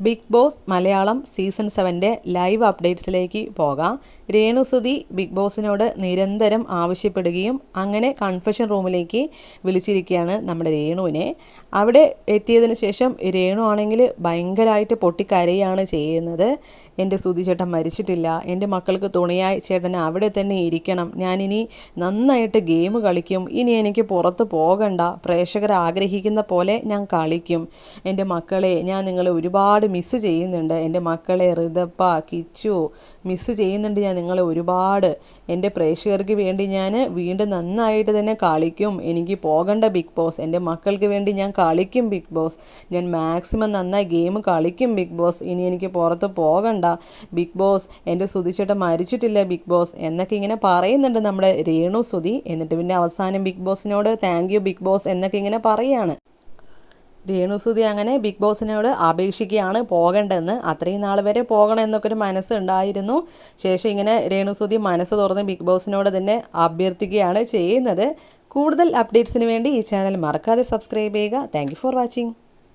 Big Boss Malayalam season സെവന്റെ live അപ്ഡേറ്റ്സിലേക്ക് പോകാം. രേണുസുതി ബിഗ് ബോസിനോട് നിരന്തരം ആവശ്യപ്പെടുകയും അങ്ങനെ കൺഫഷൻ റൂമിലേക്ക് വിളിച്ചിരിക്കുകയാണ് നമ്മുടെ രേണുവിനെ. അവിടെ എത്തിയതിന് ശേഷം രേണു ആണെങ്കിൽ ഭയങ്കരമായിട്ട് പൊട്ടിക്കരയാണ് ചെയ്യുന്നത്. എന്റെ സുതി ചേട്ടൻ മരിച്ചിട്ടില്ല. എന്റെ മക്കൾക്ക് തുണയായി ചേട്ടൻ അവിടെ തന്നെ ഇരിക്കണം. ഞാനിനി നന്നായിട്ട് ഗെയിം കളിക്കും. ഇനി എനിക്ക് പുറത്ത് പോകണ്ട. പ്രേക്ഷകർ ആഗ്രഹിക്കുന്ന പോലെ ഞാൻ കളിക്കും. എന്റെ മക്കളെ ഞാൻ നിങ്ങളെ ഒരുപാട് മിസ്സ് ചെയ്യുന്നുണ്ട്. എന്റെ മക്കളെ ഋതപ്പ കിച്ചു മിസ്സ് ചെയ്യുന്നുണ്ട് ഞാൻ നിങ്ങളെ ഒരുപാട്. എന്റെ പ്രേക്ഷകർക്ക് വേണ്ടി ഞാൻ വീണ്ടും നന്നായിട്ട് തന്നെ കളിക്കും. എനിക്ക് പോകേണ്ട ബിഗ് ബോസ് എന്റെ മക്കൾക്ക് വേണ്ടി ഞാൻ കളിക്കും ബിഗ് ബോസ് ഞാൻ മാക്സിമം നന്നായി ഗെയിം കളിക്കും ബിഗ് ബോസ് ഇനി എനിക്ക് പുറത്ത് പോകണ്ട ബിഗ് ബോസ് എന്റെ സുതിച്ചേട്ടൻ മരിച്ചിട്ടില്ല ബിഗ് ബോസ് എന്നൊക്കെ ഇങ്ങനെ പറയുന്നുണ്ട് നമ്മുടെ രേണു സുതി എന്നിട്ട് പിന്നെ അവസാനം ബിഗ് ബോസിനോട് താങ്ക് യു ബിഗ് ബോസ് എന്നൊക്കെ ഇങ്ങനെ പറയാണ്. രേണുസുതി അങ്ങനെ ബിഗ് ബോസിനോട് അപേക്ഷിക്കുകയാണ് പോകേണ്ടതെന്ന്. അത്രയും നാൾ വരെ പോകണം എന്നൊക്കെ ഒരു മനസ്സുണ്ടായിരുന്നു ശേഷം ഇങ്ങനെ രേണുസുതി മനസ്സ് തുറന്ന് ബിഗ് ബോസിനോട് തന്നെ അഭ്യർത്ഥിക്കുകയാണ് ചെയ്യുന്നത്. കൂടുതൽ അപ്ഡേറ്റ്സിന് വേണ്ടി ഈ ചാനൽ മറക്കാതെ സബ്സ്ക്രൈബ് ചെയ്യുക. Thank for watching